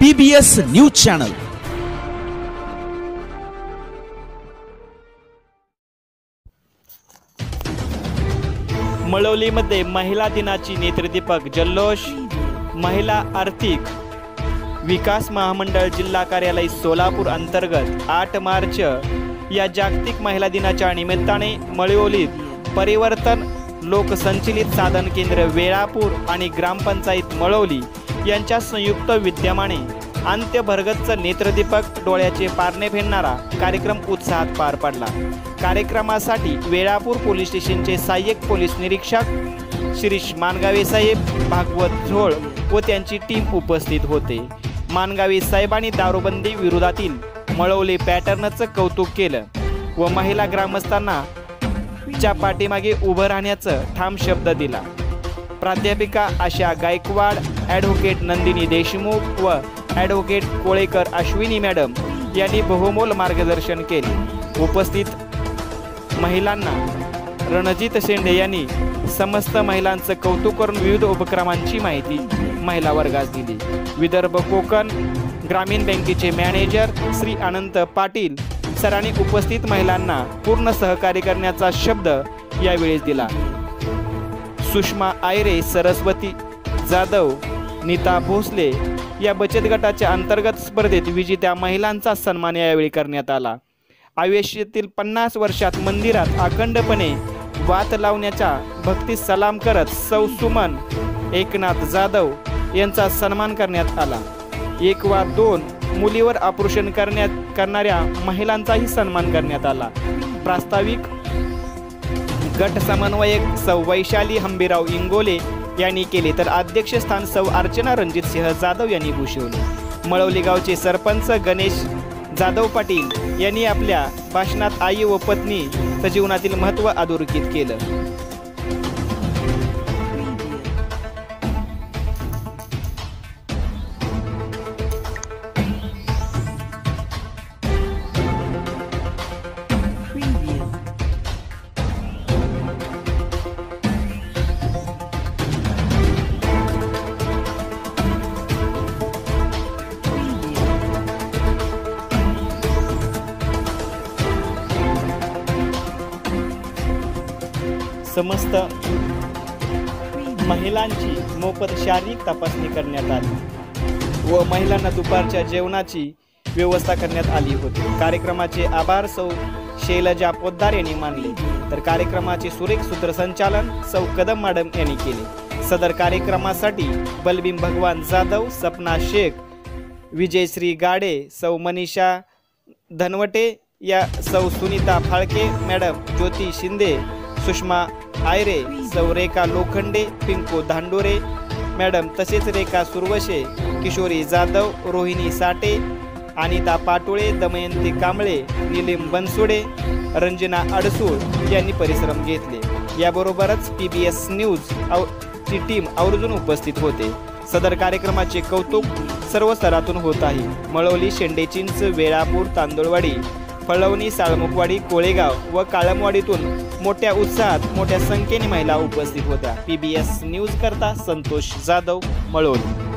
PBS news channel मळवलीमध्ये महिला दिनाची नेत्रदीपक जल्लोष. महिला आर्थिक विकास महामंडळ जिल्हा कार्यालय सोलापूर अंतर्गत आठ मार्च या जागतिक महिला दिनाच्या निमित्ताने मळवलीत परिवर्तन लोकसंचलित साधन केंद्र वेळापूर आणि ग्रामपंचायत मळवली. यांच्या संयुक्त विद्यमाने अंत्यभरगतचं नेत्रदीपक डोळ्याचे पारणे फेडणारा कार्यक्रम उत्साहात पार पडला. कार्यक्रमासाठी वेळापूर पोलीस स्टेशनचे सहाय्यक पोलीस निरीक्षक शिरीष मानगावे साहेब भागवत झोळ व त्यांची टीम उपस्थित होते. मानगावे साहेबांनी दारूबंदी विरोधातील मळवले पॅटर्नचं कौतुक केलं व महिला ग्रामस्थांना च्या पाठीमागे उभं राहण्याचं ठाम शब्द दिला. प्राध्यापिका आशा गायकवाड ॲडव्होकेट नंदिनी देशमुख व ॲडव्होकेट कोळेकर अश्विनी मॅडम यांनी बहुमोल मार्गदर्शन केले. उपस्थित महिलांना रणजित शेंडे यांनी समस्त महिलांचं कौतुक करून विविध उपक्रमांची माहिती महिला वर्गास दिली. विदर्भ कोकण ग्रामीण बँकेचे मॅनेजर श्री अनंत पाटील सरांनी उपस्थित महिलांना पूर्ण सहकार्य करण्याचा शब्द यावेळेस दिला. सुषमा आयरे सरस्वती जाधव नीता भोसले या बचत गटाच्या अंतर्गत स्पर्धेत विजेत्या महिलांचा सन्मान यावेळी करण्यात आला. आयुष्यातील पन्नास वर्षात मंदिरात अखंडपणे वात लावण्याच्या भक्ती सलाम करत सौ सुमन एकनाथ जाधव यांचा सन्मान करण्यात आला. एक वा दोन मुलीवर ऑपरेशन करण्यात करणाऱ्या महिलांचाही सन्मान करण्यात आला. प्रास्ताविक गट समन्वयक सौ वैशाली हंबीराव इंगोले यांनी केले तर अध्यक्षस्थान सौ अर्चना रणजित सिंह जाधव यांनी भूषवले. मळवली गावचे सरपंच गणेश जाधव पाटील यांनी आपल्या भाषणात आई व पत्नीचं जीवनातील महत्त्व अधोरेखित केलं. समस्त महिलांची मोफत शारीरिक तपासणी करण्यात आली व महिलांना दुपारच्या जेवणाची व्यवस्था करण्यात आली होती. कार्यक्रमाचे आभार सौ शैलजा पोद्दार यांनी मानले. तर कार्यक्रमाचे सुरेख सूत्रसंचालन सौ कदम मॅडम यांनी केले. सदर कार्यक्रमासाठी बलबीम भगवान जाधव सपना शेख विजयश्री गाडे सौ मनीषा धनवटे या सौ सुनीता फाळके मॅडम ज्योती शिंदे सुषमा आयरे सौ रेखा लोखंडे पिंकू धांडोरे. मॅडम तसेच रेखा सुरवशे किशोरी जाधव रोहिणी साटे अनिता पाटोळे दमयंती कांबळे निलीम बनसोडे रंजना अडसूळ यांनी परिश्रम घेतले. याबरोबरच पी बी एस न्यूज आव ची टीम आवर्जून उपस्थित होते. सदर कार्यक्रमाचे कौतुक सर्व स्तरातून होत आहे. मळवली शेंडेचिंच वेळापूर तांदुळवाडी. फळवणी साळमुखवाडी कोळेगाव व काळमवाडीतून मोठ्या उत्साहात मोठ्या संख्येने महिला उपस्थित होत्या. पी बी एस न्यूज करता संतोष जाधव मळवली